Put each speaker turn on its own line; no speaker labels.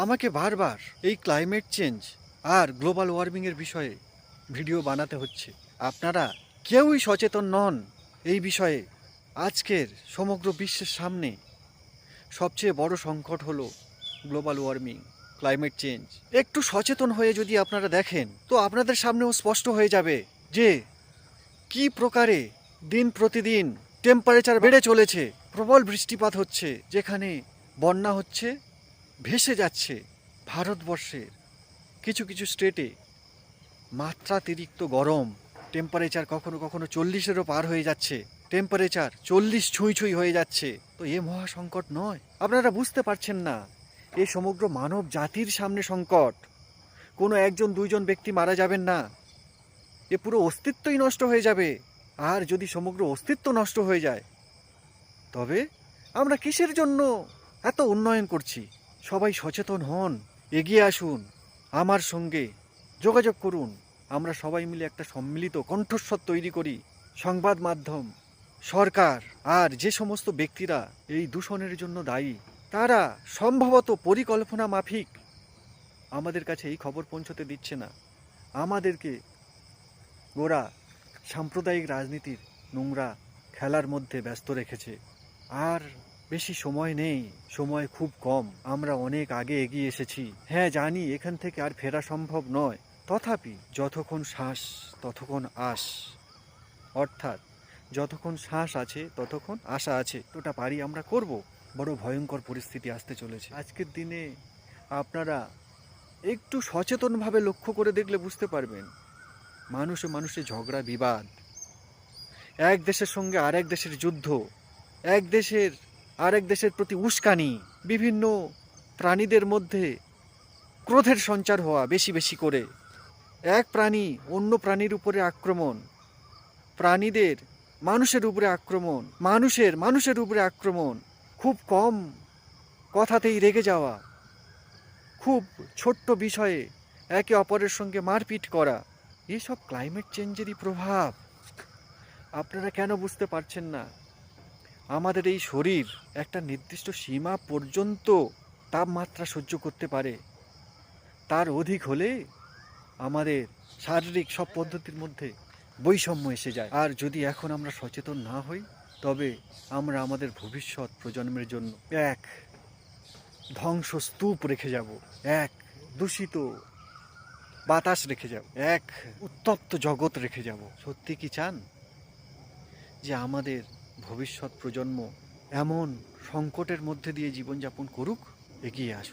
আমাকে বারবার এই ক্লাইমেট চেঞ্জ আর গ্লোবাল ওয়ার্মিংয়ের বিষয়ে ভিডিও বানাতে হচ্ছে। আপনারা কেউই সচেতন নন এই বিষয়ে। আজকের সমগ্র বিশ্বের সামনে সবচেয়ে বড় সংকট হলো গ্লোবাল ওয়ার্মিং ক্লাইমেট চেঞ্জ একটু সচেতন হয়ে যদি আপনারা দেখেন, তো আপনাদের সামনেও স্পষ্ট হয়ে যাবে যে কি প্রকারে দিন প্রতিদিন টেম্পারেচার বেড়ে চলেছে, প্রবল বৃষ্টিপাত হচ্ছে, যেখানে বন্যা হচ্ছে ভেসে যাচ্ছে ভারতবর্ষের। কিছু কিছু স্টেটে মাত্রাতিরিক্ত গরম টেম্পারেচার কখনো কখনো চল্লিশেরও পার হয়ে যাচ্ছে। টেম্পারেচার চল্লিশ ছুঁই ছুঁই হয়ে যাচ্ছে। তো এ মহা সংকট নয়। আপনারা বুঝতে পারছেন না, এ সমগ্র মানব জাতির সামনে সংকট। কোনো একজন, দুইজন ব্যক্তি মারা যাবেন না। এ পুরো অস্তিত্বই নষ্ট হয়ে যাবে। আর যদি সমগ্র অস্তিত্ব নষ্ট হয়ে যায়, তবে আমরা কিসের জন্য এত উন্নয়ন করছি? সবাই সচেতন হন, এগিয়ে আসুন, আমার সঙ্গে যোগাযোগ করুন। আমরা সবাই মিলে একটা সম্মিলিত কণ্ঠস্বর তৈরি করি, সংবাদ মাধ্যম, সরকার আর যে সমস্ত ব্যক্তিরা এই দূষণের জন্য দায়ী, তারা সম্ভবত পরিকল্পনা মাফিক। আমাদের কাছে এই খবর পৌঁছতে দিচ্ছে না। আমাদেরকে গোড়া সাম্প্রদায়িক রাজনীতির নোংরা খেলার মধ্যে ব্যস্ত রেখেছে। আর বেশি সময় নেই, সময় খুব কম। আমরা অনেক আগে এগিয়ে এসেছি। হ্যাঁ জানি এখান থেকে আর ফেরা সম্ভব নয়। তথাপি যতক্ষণ শ্বাস, ততক্ষণ আশ। অর্থাৎ যতক্ষণ শ্বাস আছে, ততক্ষণ আশা আছে। ওটা পারি আমরা করব। বড় ভয়ঙ্কর পরিস্থিতি আসতে চলেছে। আজকের দিনে আপনারা একটু সচেতনভাবে লক্ষ্য করে দেখলে বুঝতে পারবেন, মানুষে মানুষে ঝগড়া বিবাদ। এক দেশের সঙ্গে আরেক দেশের যুদ্ধ। এক দেশের আরেক দেশের প্রতি উস্কানি, বিভিন্ন প্রাণীদের মধ্যে ক্রোধের সঞ্চার হওয়া বেশি বেশি করে। এক প্রাণী অন্য প্রাণীর উপরে আক্রমণ, প্রাণীদের মানুষের উপরে আক্রমণ, মানুষের মানুষের উপরে আক্রমণ। খুব কম কথাতেই রেগে যাওয়া, খুব ছোট্ট বিষয়ে একে অপরের সঙ্গে মারপিট করা, এসব ক্লাইমেট চেঞ্জেরই প্রভাব। আপনারা কেন বুঝতে পারছেন না? আমাদের এই শরীর একটা নির্দিষ্ট সীমা পর্যন্ত তাপমাত্রা সহ্য করতে পারে। তার অধিক হলে আমাদের শারীরিক সব পদ্ধতির মধ্যে বৈষম্য এসে যায়। আর যদি এখন আমরা সচেতন না হই, তবে আমরা আমাদের ভবিষ্যৎ প্রজন্মের জন্য এক ধ্বংসস্তূপ রেখে যাব, এক দূষিত বাতাস রেখে যাব, এক উত্তপ্ত জগৎ রেখে যাব। সত্যি কি চান? যে আমাদের ভবিষ্যৎ প্রজন্ম এমন সংকটের মধ্যে দিয়ে জীবনযাপন করুক এগিয়ে আসুন